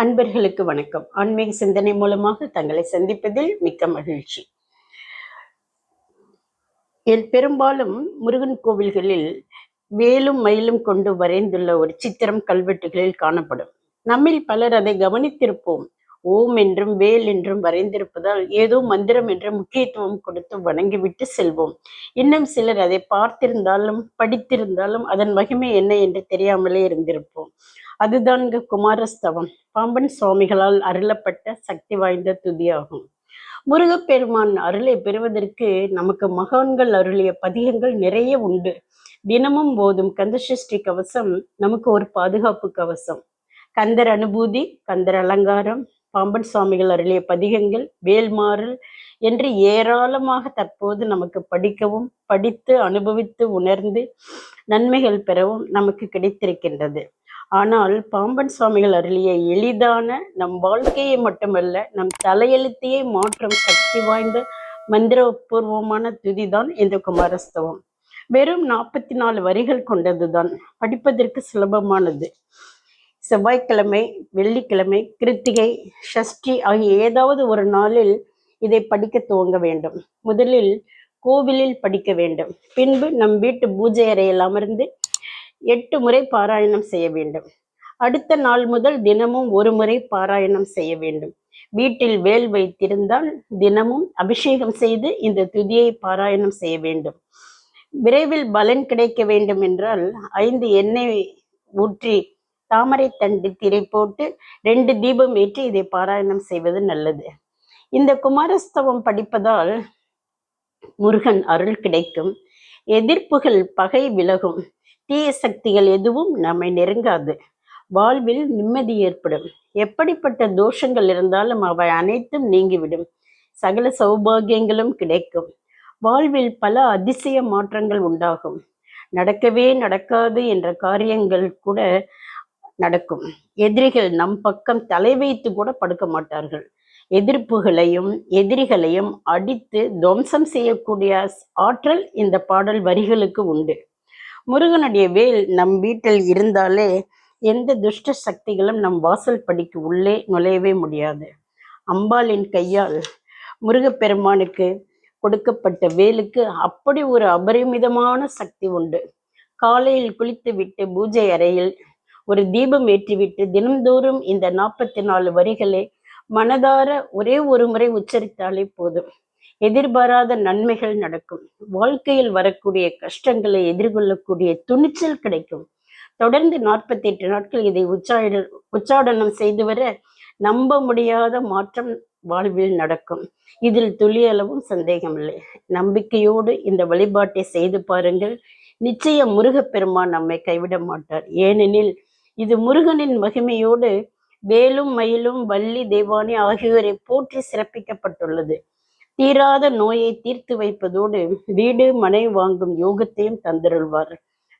அன்பர்களுக்கு வணக்கம். ஆன்மீக சிந்தனை மூலமாக தங்களை சந்திப்பதில் மிக்க மகிழ்ச்சி. என் பெரும்பாலும் முருகன் கோவில்களில் வேலும் மயிலும் கொண்டு வரைந்துள்ள ஒரு சித்திரம் கல்வெட்டுகளில் காணப்படும். நம்மில் பலர் அதை கவனித்திருப்போம். ஓம் என்றும் வேல் என்றும் வரைந்திருப்பதால் ஏதோ மந்திரம் என்ற முக்கியத்துவம் கொடுத்து வணங்கிவிட்டு செல்வோம். இன்னும் சிலர் அதை பார்த்திருந்தாலும் படித்திருந்தாலும் அதன் மகிமை என்ன என்று தெரியாமலே இருந்திருப்போம். அதுதான் குமாரஸ்தவம். பாம்பன் சுவாமிகளால் அருளப்பட்ட சக்தி வாய்ந்த துதியாகும். முருகப்பெருமான் அருளை பெறுவதற்கு நமக்கு மகான்கள் அருளிய பதிகங்கள் நிறைய உண்டு. தினமும் போதும் கந்தசஷ்டி கவசம் நமக்கு ஒரு பாதுகாப்பு கவசம். கந்தர் அனுபூதி கந்தர் அலங்காரம் பாம்பன் சுவாமிகள் அருளிய பதிகங்கள் வேல்மாறல் என்று ஏராளமாக தற்போது நமக்கு படிக்கவும் படித்து அனுபவித்து உணர்ந்து நன்மைகள் பெறவும் நமக்கு கிடைத்திருக்கின்றது. ஆனால் பாம்பன் சுவாமிகள் அருளிய எளிதான நம் வாழ்க்கையை மட்டுமல்ல நம் தலையெழுத்தையே மாற்றும் சக்தி வாய்ந்த மந்திரபூர்வமான துதிதான் இந்த குமாரஸ்தவம். வெறும் நாற்பத்தி நாலு வரிகள் கொண்டதுதான். படிப்பதற்கு சுலபமானது. செவ்வாய்க்கிழமை வெள்ளிக்கிழமை கிருத்திகை ஷஷ்டி ஆகிய ஏதாவது ஒரு நாளில் இதை படிக்க துவங்க வேண்டும். முதலில் கோவிலில் படிக்க வேண்டும். பின்பு நம் வீட்டு பூஜை அறையில் அமர்ந்து எட்டு முறை பாராயணம் செய்ய வேண்டும். அடுத்த நாள் முதல் தினமும் ஒரு முறை பாராயணம் செய்ய வேண்டும். வீட்டில் வேல் வைத்திருந்தால் தினமும் அபிஷேகம் செய்து இந்த துதியை பாராயணம் செய்ய வேண்டும். விரைவில் பலன் கிடைக்க வேண்டும் என்றால் ஐந்து எண்ணெய் ஊற்றி தாமரை தண்டு திரை போட்டு ரெண்டு தீபம் ஏற்றி இதை பாராயணம் செய்வது நல்லது. இந்த குமாரஸ்தவம் படிப்பதால் முருகன் அருள் கிடைக்கும். எதிர்ப்புகள் பகை விலகும். தீய சக்திகள் எதுவும் நம்மை நெருங்காது. வாழ்வில் நிம்மதி ஏற்படும். எப்படிப்பட்ட தோஷங்கள் இருந்தாலும் அவை அனைத்தும் நீங்கிவிடும். சகல சௌபாகியங்களும் கிடைக்கும். வாழ்வில் பல அதிசய மாற்றங்கள் உண்டாகும். நடக்கவே நடக்காது என்ற காரியங்கள் கூட நடக்கும். எதிரிகள் நம் பக்கம் தலை வைத்து கூட படுக்க மாட்டார்கள். எதிர்ப்புகளையும் எதிரிகளையும் அடித்து துவம்சம் செய்யக்கூடிய ஆற்றல் இந்த பாடல் வரிகளுக்கு உண்டு. முருகனுடைய வேல் நம் வீட்டில் இருந்தாலே எந்த துஷ்ட சக்திகளும் நம் வாசல் படிக்கு உள்ளே நுழையவே முடியாது. அம்பாளின் கையால் முருகப்பெருமானுக்கு கொடுக்கப்பட்ட வேலுக்கு அப்படி ஒரு அபரிமிதமான சக்தி உண்டு. காலையில் குளித்து விட்டு பூஜை அறையில் ஒரு தீபம் ஏற்றிவிட்டு தினந்தோறும் இந்த நாற்பத்தி நாலு வரிகளை மனதார ஒரே ஒரு முறை உச்சரித்தாலே போதும். எதிர்பாராத நன்மைகள் நடக்கும். வாழ்க்கையில் வரக்கூடிய கஷ்டங்களை எதிர்கொள்ளக்கூடிய துணிச்சல் கிடைக்கும். தொடர்ந்து நாற்பத்தி எட்டு நாட்கள் இதை உச்சாட உச்சாடனம் செய்து வர நம்ப முடியாத மாற்றம் வாழ்வில் நடக்கும். இதில் துளியளவும் சந்தேகமில்லை. நம்பிக்கையோடு இந்த வழிபாட்டை செய்து பாருங்கள். நிச்சயம் முருகப்பெருமான் நம்மை கைவிட மாட்டார். ஏனெனில் இது முருகனின் மகிமையோடு வேலும் மயிலும் வள்ளி தேவானி ஆகியோரை போற்றி சிறப்பிக்கப்பட்டுள்ளது. தீராத நோயை தீர்த்து வைப்பதோடு வீடு மனை வாங்கும் யோகத்தையும் தந்திருள்வார்.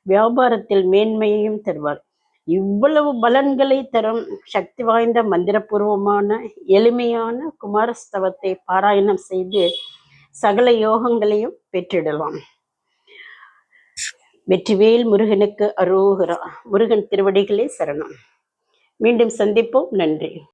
வியாபாரத்தில் மேன்மையையும் தருவார். இவ்வளவு பலன்களை தரும் சக்தி வாய்ந்த மந்திரபூர்வமான எளிமையான குமாரஸ்தவத்தை பாராயணம் செய்து சகல யோகங்களையும் பெற்றிடலாம். வெற்றிவேல் முருகனுக்கு அரோகரா. முருகன் திருவடிகளே சரணம். மீண்டும் சந்திப்போம். நன்றி.